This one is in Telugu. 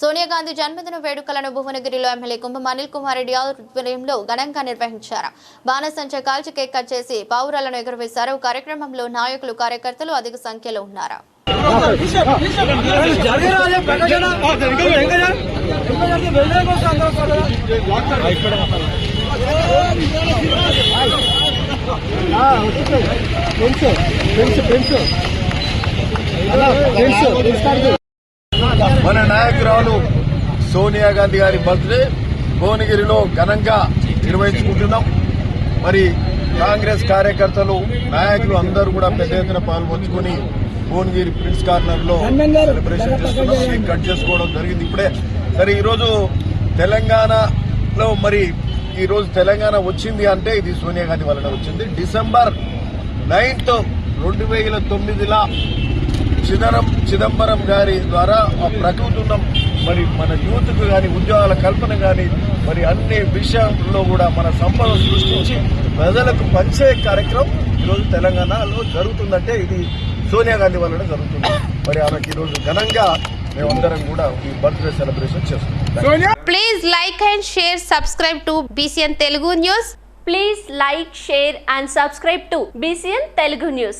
సోనియా గాంధీ జన్మదిన వేడుకలను భువనగిరిలో ఎమ్మెల్యే కుంభం అనిల్ కుమార్ రెడ్డి ఆధ్వర్యంలో ఘనంగా నిర్వహించారు. బాణసంచ కాల్చి కేక్ కట్ చేసి పావురాలను ఎగురవేశారు. కార్యక్రమంలో నాయకులు కార్యకర్తలు అధిక సంఖ్యలో ఉన్నారు. మన నాయకురాలు సోనియా గాంధీ గారి బర్త్డే భువనగిరిలో ఘనంగా నిర్వహించుకుంటున్నాం. మరి కాంగ్రెస్ కార్యకర్తలు నాయకులు అందరూ కూడా పెద్ద ఎత్తున పాల్పంచుకొని భువనగిరి ప్రిన్స్ కార్నర్లో సెలబ్రేషన్ చేస్తున్నాం. కేక్ కట్ చేసుకోవడం జరిగింది ఇప్పుడే. సరే ఈరోజు తెలంగాణలో మరి ఈ రోజు తెలంగాణ వచ్చింది అంటే ఇది సోనియా గాంధీ వలన వచ్చింది. డిసెంబర్ నైన్త్ రెండు వేల తొమ్మిదిలా చిదరం చిదంబరం గారి ద్వారా ఆ ప్రకృతున్నం మరి మన యూత్కు గాని ఉద్యోగాల కల్పన గాని మరి అన్ని విషయంలో కూడా మన సంపద సృష్టించి ప్రజలకు పంచే కార్యక్రమం ఈరోజు తెలంగాణలో జరుగుతుందంటే ఇది సోనియా గాంధీ వలన జరుగుతుంది. మరి ఆమెకి ఈరోజు ఘనంగా మేమందరం కూడా ఈ బర్త్డే సెలబ్రేషన్ చేస్తున్నాం. Please like and share subscribe to BCN Telugu news Please like, share and subscribe to BCN Telugu News.